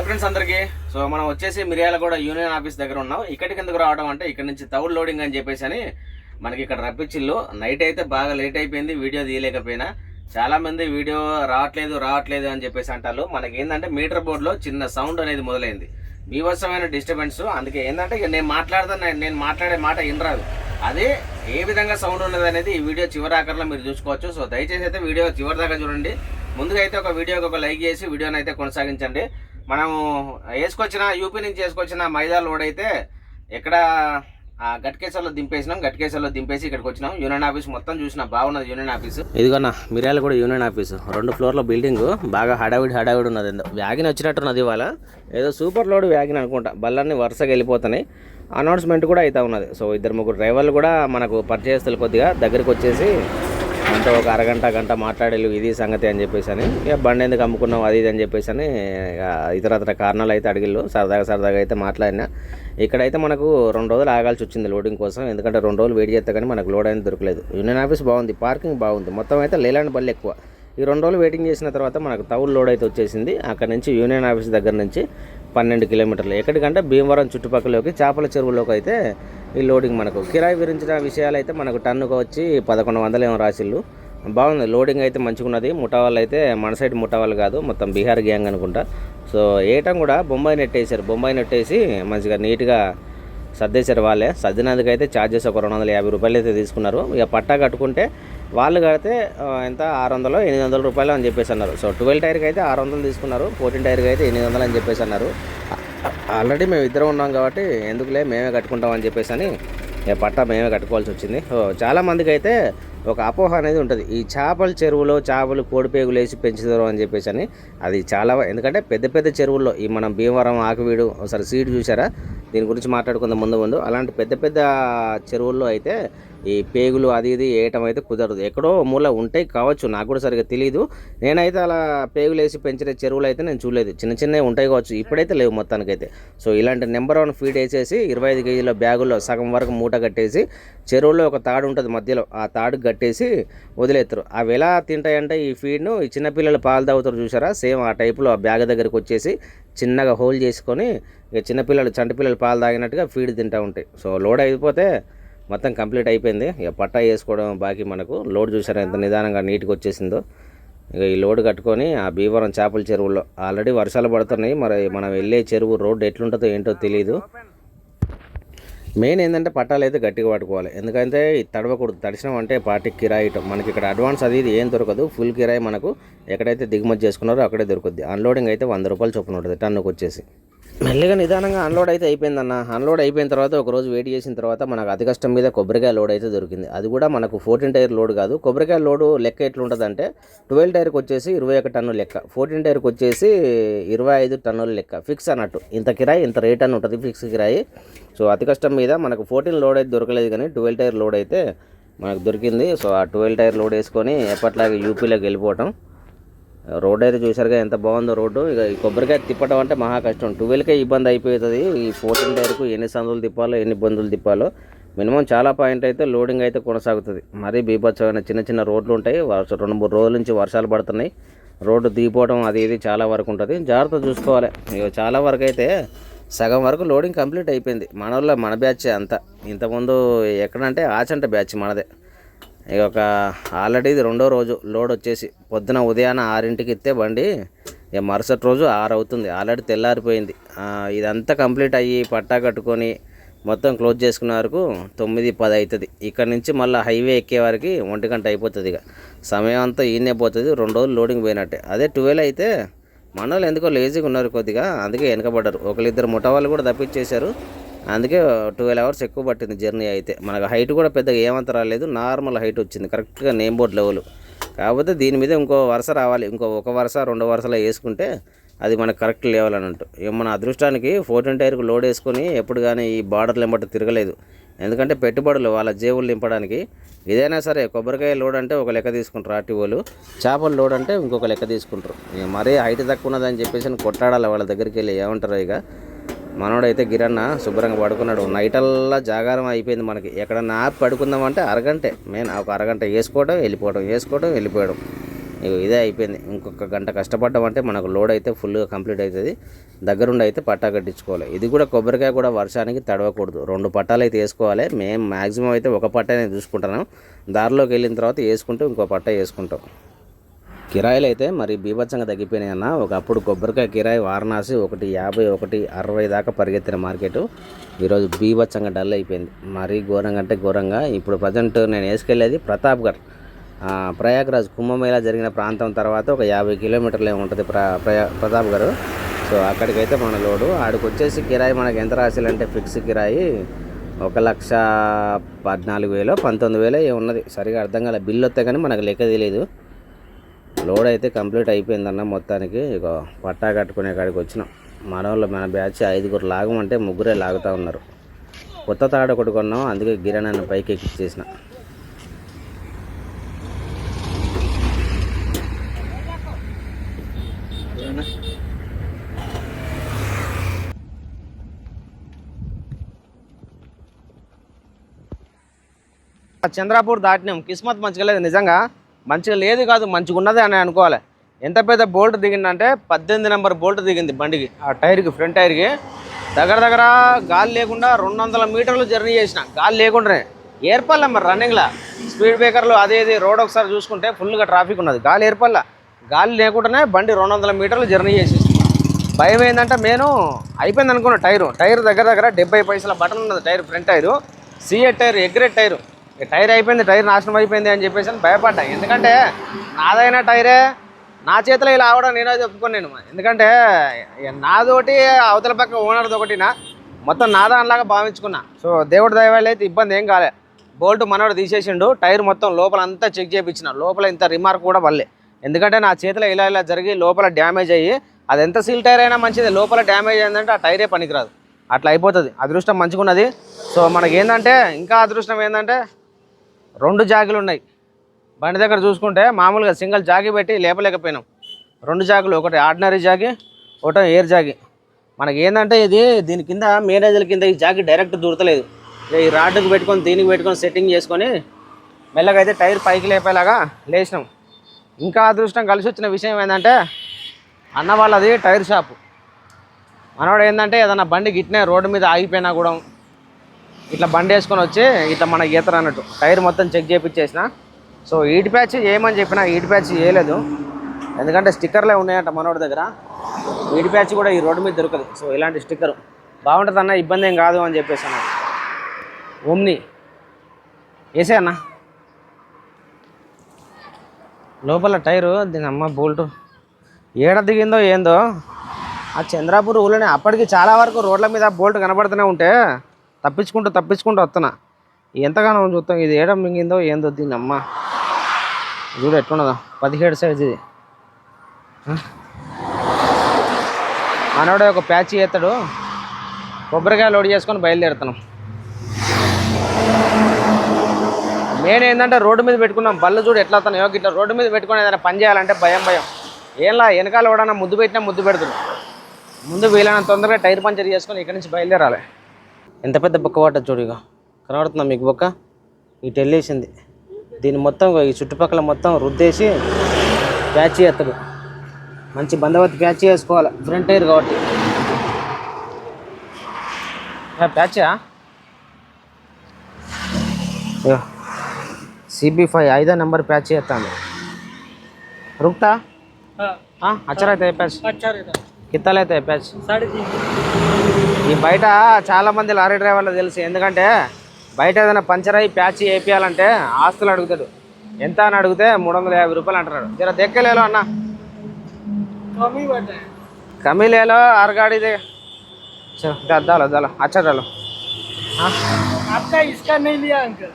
Hi friends అందరికీ. So మనం వచ్చేసి మిర్యాలగూడ యూనియన్ ఆఫీస్ దగ్గర ఉన్నాం. ఇక్కడికి ఎందుకు రావడం అంటే ఇక్కడ నుంచి తౌడ్ లోడింగ్ అని చెప్పేసి అని మనకి ఇక్కడ రప్పించిల్లు నైట్ అయితే బాగా లేట్ అయిపోయింది వీడియో తీయలేకపోయినా. చాలామంది వీడియో రావట్లేదు రావట్లేదు అని చెప్పేసి అంటారు. మనకి ఏంటంటే మీటర్ బోర్డులో చిన్న సౌండ్ అనేది మొదలైంది. మీవసమైన డిస్టర్బెన్స్. అందుకే ఏంటంటే ఇక నేను మాట్లాడతాను నేను మాట్లాడే మాట వినరాదు. అదే ఏ విధంగా సౌండ్ ఉన్నది అనేది ఈ వీడియో చివరి ఆఖరిలో మీరు చూసుకోవచ్చు. సో దయచేసి అయితే వీడియో చివరి దాకా చూడండి. ముందుగా అయితే ఒక వీడియోకి ఒక లైక్ చేసి వీడియోని అయితే కొనసాగించండి. మనం వేసుకొచ్చిన యూపీ నుంచి వేసుకొచ్చిన మైదా లోడ్ అయితే ఎక్కడ గట్కేశ్వర్లో దింపేసినాం గట్కేశ్వర్లో దింపేసి ఇక్కడికి వచ్చినాం. యూనియన్ ఆఫీస్ మొత్తం చూసిన బాగున్నది యూనియన్ ఆఫీస్. ఇదిగోనా మిర్యాల కూడా యూనియన్ ఆఫీస్. రెండు ఫ్లోర్ల బిల్డింగ్ బాగా హడావిడి హడావిడి ఉన్నది. ఏందో వ్యాగిన్ వచ్చినట్టున్నది ఇవాళ. ఏదో సూపర్ లోడ్ వ్యాగిన్ అనుకుంటా. బళ్ళన్నీ వరుసగా వెళ్ళిపోతున్నాయి. అనౌన్స్మెంట్ కూడా అవుతా ఉన్నది. సో ఇద్దరు ముగ్గురు డ్రైవర్లు కూడా మనకు పరిచయస్తులు కొద్దిగా దగ్గరికి వచ్చేసి అంటే ఒక అరగంట గంట మాట్లాడేలు ఇది సంగతి అని చెప్పేసి అని ఇక బండి ఎందుకు అమ్ముకున్నావు? అది ఇది అని చెప్పేసి అని ఇక ఇతరత్ర కారణాలు అయితే అడిగిళ్ళు. సరదాగా సరదాగా అయితే మాట్లాడినా. ఇక్కడైతే మనకు రెండు రోజులు ఆగాల్సి వచ్చింది లోడింగ్ కోసం. ఎందుకంటే రెండు రోజులు వెయిట్ చేస్తే కానీ మనకు లోడ్ అనేది దొరకలేదు. యూనియన్ ఆఫీస్ బాగుంది పార్కింగ్ బాగుంది. మొత్తం అయితే లేలాండ్ బళ్ళు ఎక్కువ. ఈ రెండు రోజులు వెయిటింగ్ చేసిన తర్వాత మనకు తౌలు లోడ్ అయితే వచ్చేసింది. అక్కడ నుంచి యూనియన్ ఆఫీస్ దగ్గర నుంచి పన్నెండు కిలోమీటర్లు. ఎక్కడికంటే భీమవరం చుట్టుపక్కలకి చేపల చెరువులోకి అయితే ఈ లోడింగ్ మనకు. కిరాయి విరించిన విషయాలు అయితే మనకు టన్నుకు వచ్చి పదకొండు వందలు ఏమో రాసిళ్ళు. బాగుంది. లోడింగ్ అయితే మంచిగా ఉన్నది అయితే మన సైడ్ ముఠావాళ్ళు కాదు మొత్తం బీహార్ గ్యాంగ్ అనుకుంటా. సో ఏటం కూడా బొంబాయి నెట్ వేసారు. బొంబాయి నెట్ వేసి మంచిగా నీట్గా సర్దేశారు వాళ్ళే. సర్దినందుకైతే ఛార్జెస్ ఒక రెండు వందల యాభై రూపాయలు అయితే తీసుకున్నారు. ఇక పట్టా కట్టుకుంటే వాళ్ళు కడితే ఎంత? ఆరు వందలు ఎనిమిది వందల రూపాయలు అని చెప్పేసి అన్నారు. సో ట్వెల్వ్ టైర్కి అయితే ఆరు వందలు తీసుకున్నారు. ఫోర్టీన్ టైర్కి అయితే ఎనిమిది వందలు అని చెప్పేసి అన్నారు. ఆల్రెడీ మేము ఇద్దరం ఉన్నాం కాబట్టి ఎందుకులే మేమే కట్టుకుంటాం అని చెప్పేసి అని పట్టా మేమే కట్టుకోవాల్సి వచ్చింది. చాలామందికి చాలా మందికి అయితే ఒక అపోహ అనేది ఉంటుంది. ఈ చేపల చెరువులో చేపలు కోడిపేగులు వేసి పెంచుతారు అని చెప్పేసి అని అది చాలా ఎందుకంటే పెద్ద పెద్ద చెరువుల్లో ఈ మనం భీమవరం ఆకువీడు ఒకసారి సీడ్ చూసారా దీని గురించి మాట్లాడుకుందాం ముందు ముందు. అలాంటి పెద్ద పెద్ద చెరువుల్లో అయితే ఈ పేగులు అది ఇది వేయటం అయితే కుదరదు. ఎక్కడో మూల ఉంటాయి కావచ్చు నాకు కూడా సరిగ్గా తెలియదు నేనైతే అలా పేగులు వేసి పెంచిన చెరువులు అయితే నేను చూడలేదు. చిన్న చిన్నవి ఉంటాయి కావచ్చు ఇప్పుడైతే లేవు మొత్తానికైతే. సో ఇలాంటి నెంబర్ వన్ ఫీడ్ వేసేసి ఇరవై ఐదు కేజీల బ్యాగుల్లో సగం వరకు మూట కట్టేసి చెరువులో ఒక తాడు ఉంటుంది మధ్యలో ఆ తాడు కట్టేసి వదిలేస్తారు అవి ఎలా తింటాయంటే ఈ ఫీడ్ను ఈ చిన్నపిల్లలు పాలు తాగుతారు చూసారా? సేమ్ ఆ టైపులో ఆ బ్యాగ్ దగ్గరికి వచ్చేసి చిన్నగా హోల్ చేసుకొని ఇక చిన్నపిల్లలు చంటి పిల్లలు పాలు తాగినట్టుగా ఫీడ్ తింటూ ఉంటాయి. సో లోడ్ అయిపోతే మొత్తం కంప్లీట్ అయిపోయింది. ఇక పట్టా వేసుకోవడం బాకీ మనకు. లోడ్ చూసారా ఎంత నిదానంగా నీట్గా వచ్చేసిందో. ఇక ఈ లోడ్ కట్టుకొని ఆ భీవరం చేపల చెరువులో. ఆల్రెడీ వర్షాలు పడుతున్నాయి. మరి మనం వెళ్ళే చెరువు రోడ్డు ఎట్లుంటుందో ఏంటో తెలియదు మెయిన్ ఏంటంటే పట్టాలు అయితే గట్టిగా పట్టుకోవాలి. ఎందుకంటే తడవకూడదు. తడిచినాం అంటే పార్టీకి కిరాయి ఇవ్వటం మనకి ఇక్కడ అడ్వాన్స్ అది ఏం దొరకదు. ఫుల్ కిరాయి మనకు ఎక్కడైతే దిగుమతి చేసుకున్నారో అక్కడే దొరుకుద్ది. అన్లోడింగ్ అయితే వంద రూపాయలు చొప్పున ఉంటుంది. టన్నుకు వచ్చేసి. మెల్లగా నిదానంగా అన్లోడ్ అయితే అయిపోయిందన్న. అన్లోడ్ అయిపోయిన తర్వాత ఒక రోజు వెయిట్ చేసిన తర్వాత మనకు అతి కష్టం మీద కొబ్బరికాయ లోడ్ అయితే దొరికింది. అది కూడా మనకు ఫోర్టీన్ టైర్ లోడ్ కాదు. కొబ్బరికాయ లోడు లెక్క ఎట్లుంటుందంటే ట్వెల్వ్ టైర్కి వచ్చేసి ఇరవై ఒక టన్ను లెక్క. ఫోర్టీన్ టైర్కి వచ్చేసి ఇరవై ఐదు టన్నుల లెక్క. ఫిక్స్ అన్నట్టు. ఇంత కిరాయి ఇంత రేట్ అని ఉంటుంది ఫిక్స్ కిరాయి. సో అతి కష్టం మీద మనకు ఫోర్టీన్ లోడ్ అయితే దొరకలేదు కానీ ట్వెల్వ్ టైర్ లోడ్ అయితే మనకు దొరికింది. సో ఆ ట్వెల్వ్ టైర్ లోడ్ వేసుకొని ఎప్పట్లాగే యూపీలోకి వెళ్ళిపోవటం. రోడ్ అయితే చూసారుగా ఎంత బాగుందో రోడ్డు. ఇక ఈ కొబ్బరికాయ తిప్పడం అంటే మహా కష్టం. ట్వెల్వ్కే ఇబ్బంది అయిపోతుంది. ఈ ఫోర్టీన్ టైర్కు ఎన్ని సందులు తిప్పాలో ఎన్ని ఇబ్బందులు తిప్పాలో. మినిమం చాలా పాయింట్ అయితే లోడింగ్ అయితే కొనసాగుతుంది. మరీ బీభత్సమైన చిన్న చిన్న రోడ్లు ఉంటాయి. వర్ష రెండు మూడు రోజుల నుంచి వర్షాలు పడుతున్నాయి. రోడ్డు దిగిపోవడం అది ఇది చాలా వరకు ఉంటుంది. జాగ్రత్త చూసుకోవాలి. ఇక చాలా వరకు అయితే సగం వరకు లోడింగ్ కంప్లీట్ అయిపోయింది. మన వాళ్ళ మన బ్యాచ్ అంతా. ఇంతకుముందు ఎక్కడంటే ఆచంట బ్యాచ్ మనదే. ఇక ఒక ఆల్రెడీ ఇది రెండో రోజు లోడ్ వచ్చేసి పొద్దున ఉదయాన ఆరింటికి ఇస్తే బండి ఇక మరుసటి రోజు ఆరు అవుతుంది. ఆల్రెడీ తెల్లారిపోయింది. ఇదంతా కంప్లీట్ అయ్యి పట్టా కట్టుకొని మొత్తం క్లోజ్ చేసుకునే వరకు తొమ్మిది పది అవుతుంది. ఇక్కడ నుంచి మళ్ళీ హైవే ఎక్కే వరకు ఒంటి గంట అయిపోతుంది ఇక. సమయం అంతా ఈయనే పోతుంది. రెండు రోజులు లోడింగ్ పోయినట్టే. అదే ట్వెల్వ్ అయితే మన వాళ్ళు ఎందుకో లేజీగా ఉన్నారు కొద్దిగా అందుకే వెనకబడ్డారు. ఒకరిద్దరు ముఠా వాళ్ళు కూడా తప్పించేశారు. అందుకే ట్వెల్వ్ అవర్స్ ఎక్కువ పట్టింది జర్నీ అయితే. మనకు హైట్ కూడా పెద్దగా ఏమంత రాలేదు నార్మల్ హైట్ వచ్చింది. కరెక్ట్గా నేమ్ బోర్డ్ లెవెల్ కాకపోతే దీని మీద ఇంకో వరుస రావాలి. ఇంకో ఒక వరుస రెండు వరుసలో వేసుకుంటే అది మనకు కరెక్ట్ లెవెల్ అని మన అదృష్టానికి ఫోర్టీన్ టైర్కి లోడ్ వేసుకొని ఎప్పుడు కానీ ఈ బార్డర్లు ఎంబట తిరగలేదు. ఎందుకంటే పెట్టుబడులు వాళ్ళ జేబులు నింపడానికి ఏదైనా సరే కొబ్బరికాయ లోడ్ అంటే ఒక లెక్క తీసుకుంటారు ఆర్టీఓలు. చేపల లోడ్ అంటే ఇంకొక లెక్క తీసుకుంటారు. మరీ హైట్ తక్కువ ఉన్నదని చెప్పేసి కొట్టాడాలి వాళ్ళ దగ్గరికి వెళ్ళి. ఏమంటారు ఇక? మనోడైతే గిరన్న శుభ్రంగా పడుకున్నాడు. నైటల్లా జాగారం అయిపోయింది మనకి. ఎక్కడన్నా ఆపి పడుకుందామంటే అరగంటే. మెయిన్ ఒక అరగంట వేసుకోవడం వెళ్ళిపోవడం వేసుకోవడం వెళ్ళిపోవడం ఇగో ఇదే అయిపోయింది. ఇంకొక గంట కష్టపడ్డామంటే మనకు లోడ్ అయితే ఫుల్గా కంప్లీట్ అవుతుంది దగ్గరుండి అయితే పట్టా కట్టించుకోవాలి. ఇది కూడా కొబ్బరికాయ కూడా వర్షానికి తడవకూడదు. రెండు పట్టాలు అయితే వేసుకోవాలి. మేము మ్యాక్సిమం అయితే ఒక పట్టనే చూసుకుంటున్నాం దారిలోకి వెళ్ళిన తర్వాత వేసుకుంటూ ఇంకో పట్ట వేసుకుంటాం. కిరాయిలు అయితే మరి బీభత్సంగా తగ్గిపోయినాయి అన్న ఒకప్పుడు కొబ్బరికాయ కిరాయి వారణాసి ఒకటి యాభై ఒకటి అరవై దాకా పరిగెత్తిన మార్కెట్. ఈరోజు బీభత్సంగా డల్ అయిపోయింది. మరీ ఘోరంగా అంటే ఘోరంగా. ఇప్పుడు ప్రజెంట్ నేను వేసుకెళ్ళేది ప్రతాప్గఢ్. ప్రయాగ్రాజ్ కుంభమేళ జరిగిన ప్రాంతం తర్వాత ఒక యాభై కిలోమీటర్లే ఉంటుంది ప్ర ప్రయా ప్రతాప్గఢ్. సో అక్కడికైతే మన లోడు. ఆడికి వచ్చేసి కిరాయి మనకి ఎంత రాసిలంటే ఫిక్స్ కిరాయి ఒక లక్ష పద్నాలుగు వేలు పంతొమ్మిది వేలు ఉన్నది. సరిగా అర్థం కాలే. బిల్లు వస్తే కానీ మనకు లెక్క తెలియదు. లోడ్ అయితే కంప్లీట్ అయిపోయిందన్న మొత్తానికి. ఇక పట్టా కట్టుకునే కాడికి వచ్చినాం. మనోళ్ళు మన బ్యాచ్ ఐదుగురు లాగమంటే ముగ్గురే లాగుతూ ఉన్నారు. కొత్త తాడు ఒకటి కొన్నాం అందుకే గిరణాన్ని పైకి ఎక్కిచ్చేసిన. చంద్రాపూర్ దాటినాం. కిస్మత్ మంచిగా లేదు నిజంగా. మంచిగా లేదు కాదు మంచిగా ఉన్నది అని అనుకోవాలి. ఎంత పెద్ద బోల్ట్ దిగిందంటే పద్దెనిమిది నెంబర్ బోల్ట్ దిగింది బండికి. ఆ టైర్కి ఫ్రంట్ టైర్కి. దగ్గర దగ్గర గాలి లేకుండా రెండు వందల మీటర్లు జర్నీ చేసిన గాలి లేకుండానే. ఏర్పల్లా మరి రన్నింగ్లా. స్పీడ్ బ్రేకర్లు అదే ఇది రోడ్ ఒకసారి చూసుకుంటే ఫుల్గా ట్రాఫిక్ ఉన్నది. గాలి ఏర్పల్లా గాలి లేకుండానే బండి రెండు వందల మీటర్లు జర్నీ చేసేసి భయం ఏంటంటే నేను అయిపోయింది అనుకున్న టైరు. టైర్ దగ్గర దగ్గర డెబ్బై పైసల బటన్ ఉన్నది tyre front tyre. CEAT tyre egret tyre. Tyre అయిపోయింది టైర్ నాశనం అయిపోయింది అని చెప్పేసి భయపడ్డా. ఎందుకంటే నాదైన టైరే నా చేతిలో ఇలా అవడం నేనే చెప్పుకోను నేను. ఎందుకంటే నాదోటి అవతల పక్క ఓనర్ది ఒకటినా మొత్తం నాదా అనిలాగా భావించుకున్నా. సో దేవుడి దైవాలైతే అయితే ఇబ్బంది ఏం కాలే. బోల్ట్ మనోడు తీసేసిండు టైర్ మొత్తం లోపల అంతా చెక్ చేయించిన లోపల ఇంత రిమార్క్ కూడా వల్లే ఎందుకంటే నా చేతిలో ఇలా ఇలా జరిగి లోపల డ్యామేజ్ అయ్యి అది ఎంత సీల్ టైర్ అయినా మంచిది లోపల డ్యామేజ్ అయిందంటే ఆ టైరే పనికిరాదు. అట్లా అయిపోతుంది. అదృష్టం మంచిగా ఉన్నది సో మనకి ఏంటంటే ఇంకా అదృష్టం ఏంటంటే రెండు జాగులు ఉన్నాయి. బండి దగ్గర చూసుకుంటే మామూలుగా సింగిల్ జాగీ పెట్టి లేపలేకపోయినాం. రెండు జాగులు ఒకటి ఆర్డినరీ జాగీ ఒకటి ఎయిర్ జాగీ. మనకి ఏంటంటే ఇది దీని కింద మేనేజర్ కింద ఈ జాగీ డైరెక్ట్ దూరతలేదు. ఈ రాడ్కి పెట్టుకొని దీనికి పెట్టుకొని సెట్టింగ్ చేసుకొని మెల్లగా అయితే టైర్ పైకి లేపేలాగా లేచినాం. ఇంకా అదృష్టం కలిసి వచ్చిన విషయం ఏంటంటే అన్న వాళ్ళది టైర్ షాపు. మనవాడు ఏంటంటే ఏదన్నా బండి గిట్టినా రోడ్డు మీద ఆగిపోయినా కూడా ఇట్లా బండి వేసుకొని వచ్చి ఇట్లా మన గీతరు అన్నట్టు. టైర్ మొత్తం చెక్ చేయించేసిన సో ఈట్ ప్యాచ్ ఏమని చెప్పినా ఈట్ ప్యాచ్ చేయలేదు. ఎందుకంటే స్టిక్కర్లే ఉన్నాయంట మనోడి దగ్గర. ఈట్ ప్యాచ్ కూడా ఈ రోడ్డు మీద దొరకదు. సో ఇలాంటి స్టిక్కర్. బాగుంటుంది అన్న ఇబ్బంది ఏం కాదు అని చెప్పేసి అన్న ఓమ్ని. వేసే అన్న. లోపల టైరు దీని అమ్మ బోల్టు. ఏడ దిగిందో ఏందో. ఆ చంద్రాపూర్ ఊళ్ళోనే అప్పటికి చాలా వరకు రోడ్ల మీద బోల్ట్ కనబడుతూనే ఉంటే తప్పించుకుంటూ తప్పించుకుంటూ వస్తున్నా ఎంతగానో చూస్తాం ఇది ఏడ మింగిందో ఏందో దీని అమ్మ. చూడు ఎట్లున్నదా పదిహేడు సైజ్ ఇది. మనోడే ఒక ప్యాచ్ చేస్తాడు కొబ్బరికాయ లోడ్ చేసుకొని బయలుదేరుతున్నాం. మెయిన్ ఏంటంటే రోడ్డు మీద పెట్టుకున్నాం బళ్ళు చూడు ఎట్లా వస్తున్నాయో ఇట్లా రోడ్డు మీద పెట్టుకుని ఏదైనా పని చేయాలంటే భయం భయం. ఏంలా వెనకాల ఎవడన్నా ముద్దు పెట్టినా ముద్దు పెడుతున్నాం. ముందు వీలైనంత తొందరగా టైర్ పంచర్ చేసుకొని ఇక్కడి నుంచి బయలుదేరాలి. ఎంత పెద్ద బొక్క పట్టదు చూడు ఇక కనబడుతుందా మీకు బొక్క ఇటు వెళ్ళేసింది దీన్ని మొత్తం ఈ చుట్టుపక్కల మొత్తం రుద్దేసి ప్యాచ్ చేస్తాడు మంచి బందవతి ప్యాచ్ చేసుకోవాలి ఫ్రంట్ టైర్ కాబట్టి ప్యాచా सी फाइव ఐదో నెంబర్ ప్యాచ్ చేస్తాను रुकता हाँ अच्छा रहता है पैच अच्छा रहता है कितना लेता है पैच साढ़े तीन ఈ బయట చాలా మంది లారీ డ్రైవర్లు తెలుసు ఎందుకంటే బయట ఏదైనా పంచర్ అయ్యి ప్యాచ్ వేపియాలంటే ఆస్తులు అడుగుతాడు ఎంత అని అడిగితే మూడు వందల యాభై రూపాయలు అంటున్నాడు జర దెక్కలేలో అన్న कम ही बैठा है కమీలేలో ఆరుగాడి చలో దా- దాలో దాలో అచ్చా डालो हाँ आपका इसका नहीं लिया अंकल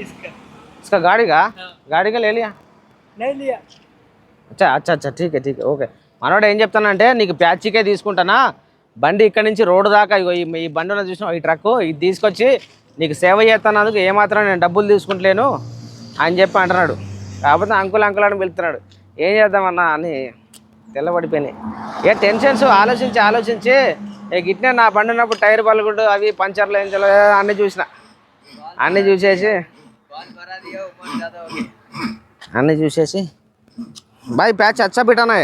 इसका इसका गाड़ी का हाँ। गाड़ी का ले लिया नहीं लिया అచ్చా అచ్చా అచ్చా ఠీక్ ఠీక్ ఓకే మనోడు ఏం చెప్తానంటే నీకు ప్యాచికే తీసుకుంటానా బండి ఇక్కడ నుంచి రోడ్డు దాకా ఈ బండి చూసిన ఈ ట్రక్ ఇది తీసుకొచ్చి నీకు సేవ చేస్తున్నందుకు ఏమాత్రం నేను డబ్బులు తీసుకుంటలేను అని చెప్పి అంటున్నాడు. కాకపోతే అంకుల్ అంకుల్ అని పిలుతున్నాడు ఏం చేద్దామన్నా అని తెల్లబడిపోయినాయి. ఏ టెన్షన్స్ ఆలోచించి ఆలోచించి గిట్నే నా బండి ఉన్నప్పుడు టైర్ పలుకుడు అవి పంచర్లు ఏం చేయలేదు అన్నీ చూసిన. అన్నీ చూసేసి అన్నీ చూసేసి బాయ్ ప్యాచ్ అచ్చా పెట్టానా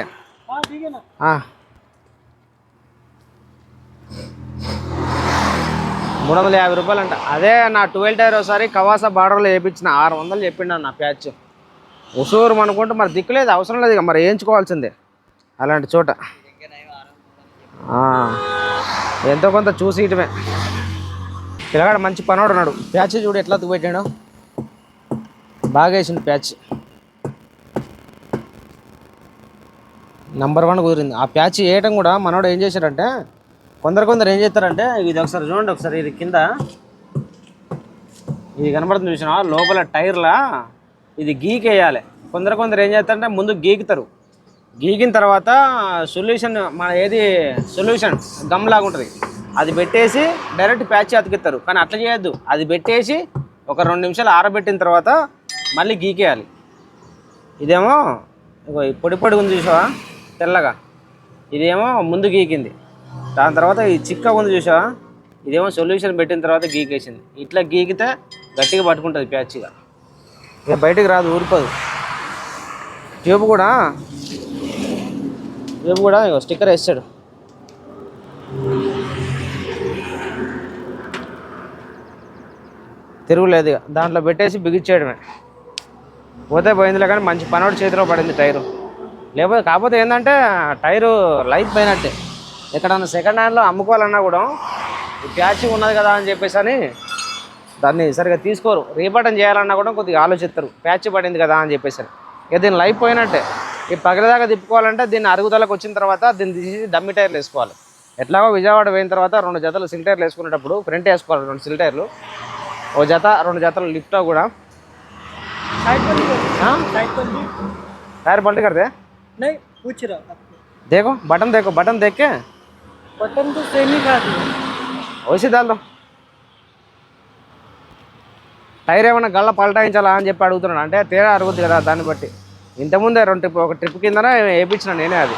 మూడు వందల యాభై రూపాయలు అంట అదే నా ట్వెల్వ్ టైర్ ఒకసారి కవాసా బార్డర్లో వేయించిన ఆరు వందలు చెప్పిండు నా ప్యాచ్. ఉసూరు అనుకుంటే మరి దిక్కు లేదు అవసరం లేదు ఇక మరి వేయించుకోవాల్సిందే. అలాంటి చోట. ఎంతో కొంత చూసి ఇటమే పిల్లగాడు మంచి పనోడు ఉన్నాడు ప్యాచ్ చూడు ఎట్లా తుపెట్టాడు బాగా వేసింది ప్యాచ్. నంబర్ వన్ కుదిరింది. ఆ ప్యాచ్ వేయటం కూడా మనోడు ఏం చేశాడంటే కొందరు కొందరు ఏం చేస్తారంటే ఇది ఒకసారి చూడండి ఒకసారి ఇది కింద. ఇది కనబడుతుంది చూసిన లోపల టైర్లా ఇది గీకేయాలి. కొందరు కొందరు ఏం చేస్తారంటే ముందు గీకుతారు. గీకిన తర్వాత సొల్యూషన్ మన ఏది సొల్యూషన్ గమ్ లాగా ఉంటుంది. అది పెట్టేసి డైరెక్ట్ ప్యాచ్ అతికిస్తారు. కానీ అట్లా చేయొద్దు. అది పెట్టేసి ఒక రెండు నిమిషాలు ఆరబెట్టిన తర్వాత మళ్ళీ గీకేయాలి. ఇదేమో పొడి పొడి ఉంది చూసావా తెల్లగా. ఇదేమో ముందు గీకింది. దాని తర్వాత ఈ చిక్క ఉంది చూసావా? ఇదేమో సొల్యూషన్ పెట్టిన తర్వాత గీకేసింది. ఇట్లా గీకితే గట్టిగా పట్టుకుంటుంది ప్యాచ్గా ఇక. బయటికి రాదు ఊరిపోదు. ట్యూబ్ కూడా ట్యూబ్ కూడా స్టిక్కర్ వేస్తాడు. తిరుగులేదు ఇక. దాంట్లో పెట్టేసి బిగించేయడమే. పోతే పోయిందిలే కానీ మంచి పనోడు చేతిలో పడింది టైరు. లేకపోతే కాకపోతే ఏంటంటే టైరు లైఫ్ పోయినట్టే. ఎక్కడన్నా సెకండ్ హ్యాండ్లో అమ్ముకోవాలన్నా కూడా ఈ ప్యాచ్ ఉన్నది కదా అని చెప్పేసి అని దాన్ని సరిగా తీసుకోరు రీబటన్ చేయాలన్నా కూడా కొద్దిగా ఆలోచిస్తారు ప్యాచ్ పడింది కదా అని చెప్పేసి అని. ఇక దీని లైఫ్ పోయినట్టే ఈ పగలదాకా తిప్పుకోవాలంటే దీన్ని అరుగుదలకు వచ్చిన తర్వాత దీన్ని తీసి డమ్మి టైర్లు వేసుకోవాలి ఎట్లాగో విజయవాడ పోయిన తర్వాత రెండు జతలు సిల్ టైర్లు వేసుకునేటప్పుడు ఫ్రంట్ వేసుకోవాలి రెండు సిల్ టైర్లు ఓ జత రెండు జతలు లిఫ్ట్ కూడా साइड पर भी हाँ? साइड पर भी टायर पलट कर दे नहीं पूछ रहा आपको देखो बटन देखो बटन देख के बटन तो सेम ही था वैसे डाल दो టైర్ ఏమైనా గల్ల పలటాయించాలా అని చెప్పి అడుగుతున్నాడు అంటే తేడా అరుగుద్ది కదా దాన్ని బట్టి ఇంతకుముందే రెండు ట్రిప్ ఒక ట్రిప్ కిందనే వేయించిన నేనే అది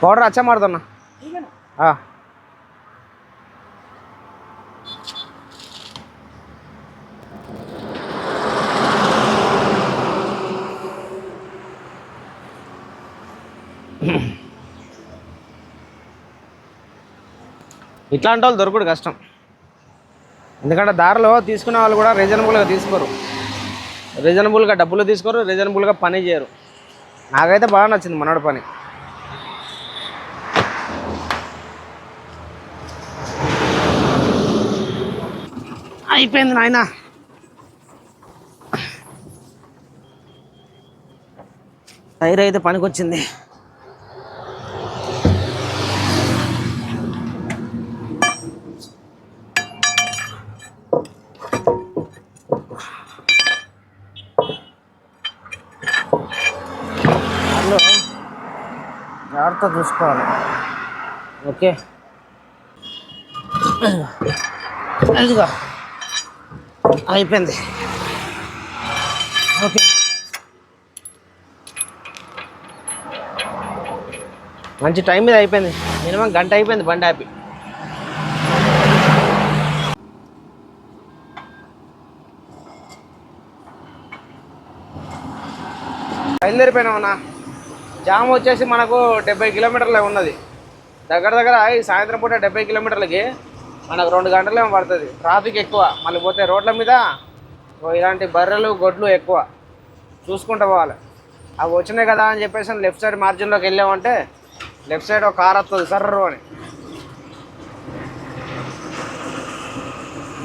పౌడర్ అచ్చా ఇట్లాంటి వాళ్ళు దొరకడు కష్టం. ఎందుకంటే దారిలో తీసుకునే వాళ్ళు కూడా రీజనబుల్గా తీసుకోరు. రీజనబుల్గా డబ్బులు తీసుకోరు రీజనబుల్గా పని చేయరు. నాకైతే బాగా నచ్చింది మనోడి పని. అయిపోయింది నాయన. టైర్ అయితే పనికొచ్చింది. జాగ్రత్త చూసుకోవాలి. ఓకే? ఇదిగో. అయిపోయింది. ఓకే. మంచి టైం మీద అయిపోయింది. మినిమం గంట అయిపోయింది బండి ఆపి. బయలుదేరిపోయినామన్నా జామ్ వచ్చేసి మనకు డెబ్బై కిలోమీటర్లే ఉన్నది. దగ్గర దగ్గర ఈ సాయంత్రం పూట డెబ్బై కిలోమీటర్లకి మనకు రెండు గంటలేమో పడుతుంది. ట్రాఫిక్ ఎక్కువ. మళ్ళీ పోతే రోడ్ల మీద ఓ ఇలాంటి బర్రెలు గొడ్లు ఎక్కువ. చూసుకుంటూ పోవాలి. అవి వచ్చినాయి కదా అని చెప్పేసి లెఫ్ట్ సైడ్ మార్జిన్లోకి వెళ్ళామంటే లెఫ్ట్ సైడ్ ఒక కార్ వస్తుంది సర్రు అని.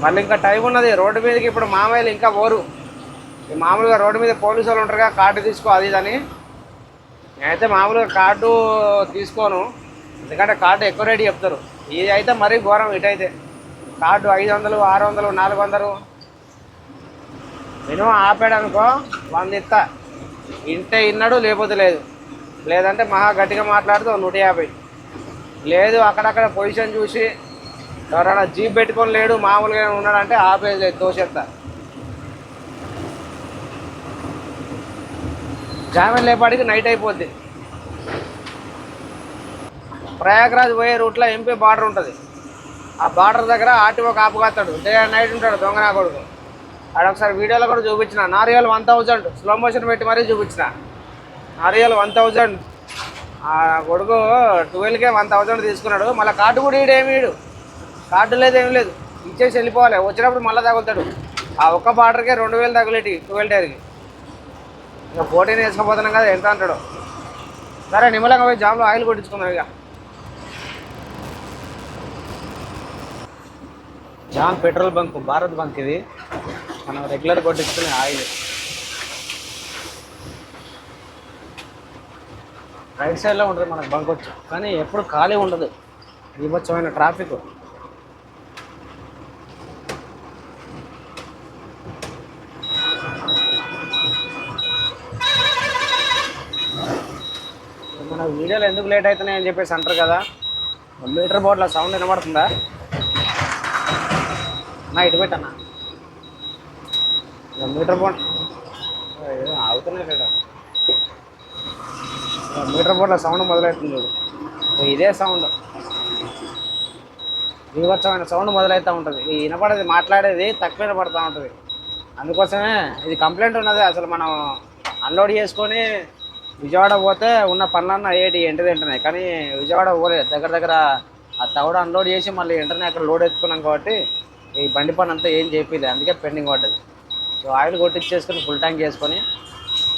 మళ్ళీ ఇంకా టైం ఉన్నది. రోడ్డు మీదకి ఇప్పుడు మామయ్యలు ఇంకా పోరు. మామూలుగా రోడ్డు మీద పోలీసు వాళ్ళు ఉంటారుగా కార్డు తీసుకో అది ఇది అని. నేనైతే మామూలుగా కార్డు తీసుకోను. ఎందుకంటే కార్డు ఎక్కువ రేటు చెప్తారు. ఇది అయితే మరీ ఘోరం ఇటైతే. కార్డు ఐదు వందలు ఆరు వందలు నాలుగు వందలు మినిమం ఆపాడు అనుకో వంద ఇస్తా ఇంటే ఇన్నాడు లేకపోతే లేదు. లేదంటే మహా గట్టిగా మాట్లాడితే నూట యాభై. లేదు అక్కడక్కడ పొజిషన్ చూసి ఎవరైనా జీప్ పెట్టుకొని లేడు మామూలుగా ఉన్నాడంటే ఆపేది లేదు తోసేస్తా. జామెన్ లేపాడికి నైట్ అయిపోద్ది. ప్రయాగ్రాజ్ పోయే రూట్లో ఎంపీ బార్డర్ ఉంటుంది. ఆ బార్డర్ దగ్గర ఆర్టీఓ కాపు కాస్తాడు. డే అండ్ నైట్ ఉంటాడు దొంగ నా కొడుకు. అక్కడ ఒకసారి వీడియోలో కూడా చూపించిన. నారియల్ వన్ థౌజండ్ స్లో మోషన్ పెట్టి మరీ చూపించిన. నారియల్ వన్ థౌజండ్ ఆ కొడుకు ట్వెల్వ్కే వన్ థౌజండ్ తీసుకున్నాడు. మళ్ళీ కార్డు కూడా ఈడేమి ఈడు? కార్డు లేదు ఏం లేదు. ఇచ్చేసి వెళ్ళిపోవాలి. వచ్చినప్పుడు మళ్ళీ తగులుతాడు. ఆ ఒక్క బార్డర్కే రెండు వేలు తగిలేటి. ట్వెల్వ్ డేర్కి ఇక ఫోర్టీన్ వేసుకుపోతున్నాం కదా ఎంత అంటాడు? సరే నిమ్మలంగా పోయి జామ్లో ఆయిల్ కొట్టించుకుందాం ఇక. జామ్ పెట్రోల్ బంక్ భారత్ బంక్ ఇది. మనం రెగ్యులర్ కొట్టించుకునే ఆయిల్. రైట్ సైడ్లో ఉంటుంది మనకు బంక్ వచ్చి. కానీ ఎప్పుడు ఖాళీ ఉండదు. విభత్సమైన ట్రాఫిక్. మన ఎందుకు లేట్ అవుతున్నాయని చెప్పేసి అంటారు కదా. మీటర్ బోర్డులో సౌండ్ వినబడుతుందా? నా ఇటు పెట్టన్నా మీటర్ బోర్డ్ ఆగుతున్నాయి లేదా మీటర్ బోర్డులో సౌండ్ మొదలవుతుంది చూడు. ఇదే సౌండ్. వివత్సమైన సౌండ్ మొదలవుతూ ఉంటుంది. ఈ వినపడేది మాట్లాడేది తక్కువ వినపడుతూ ఉంటుంది. అందుకోసమే ఇది కంప్లైంట్ ఉన్నది అసలు మనం అన్లోడ్ చేసుకొని విజయవాడ పోతే ఉన్న పనులన్న ఏటి ఎంటది తింటున్నాయి కానీ విజయవాడ పోలేదు. దగ్గర దగ్గర ఆ తవడ అన్లోడ్ చేసి మళ్ళీ వెంటనే అక్కడ లోడ్ ఎత్తుకున్నాం కాబట్టి ఈ బండి పని అంతా ఏం చేయలేదు అందుకే పెండింగ్ పడ్డది సో ఆయిల్ కొట్టించేసుకొని ఫుల్ ట్యాంక్ చేసుకొని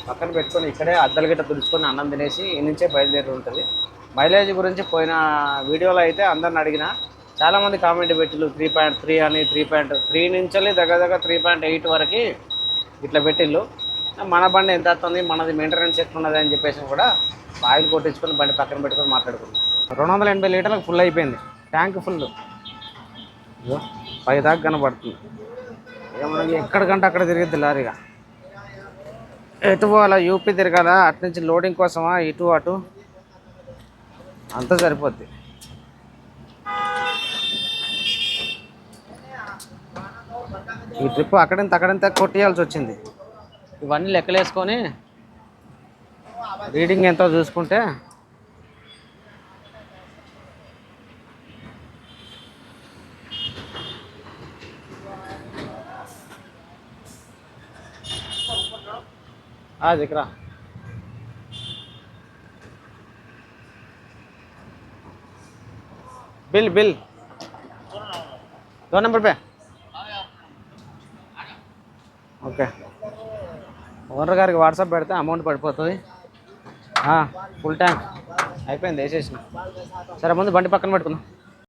పక్కన పెట్టుకొని ఇక్కడే అద్దలు గిట్ట తుడుచుకొని అన్నం తినేసి ఈ నుంచే బయలుదేరి ఉంటుంది. మైలేజ్ గురించి పోయిన వీడియోలో అయితే అందరిని అడిగిన చాలామంది కామెంట్ పెట్టిలు త్రీ పాయింట్ త్రీ అని త్రీ పాయింట్ త్రీ నుంచి దగ్గర దగ్గర త్రీ పాయింట్ ఎయిట్ వరకు ఇట్లా పెట్టిళ్ళు. మన బండి ఎంత వస్తుంది? మనది మెయింటెనెన్స్ ఎట్లున్నది అని చెప్పేసి కూడా ఆయిల్ కొట్టించుకొని బండి పక్కన పెట్టుకొని మాట్లాడుకున్నాం. రెండు వందల ఎనభై లీటర్లకు ఫుల్ అయిపోయింది. ట్యాంక్ ఫుల్ పై దాకా కనబడుతుంది. ఇక ఎక్కడికంటే అక్కడ తిరిగిద్ది లారీగా. ఎటు పోవాలా? యూపీ తిరగాల? అటు నుంచి లోడింగ్ కోసమా? ఇటు అటు? అంతా సరిపోద్ది. ఈ ట్రిప్ అక్కడింత అక్కడింత కొట్టేయాల్సి వచ్చింది. ఇవన్నీ లెక్కలేసుకొని రీడింగ్ ఎంతో చూసుకుంటే ఆ దిక్కరా బిల్ బిల్ दो नंबर पे ఓనర్ గారికి వాట్సాప్ పెడితే అమౌంట్ పడిపోతుంది. ఫుల్ ట్యాంక్ అయిపోయింది వేసేసిన. సరే ముందు బండి పక్కన పెట్టుకుందాం.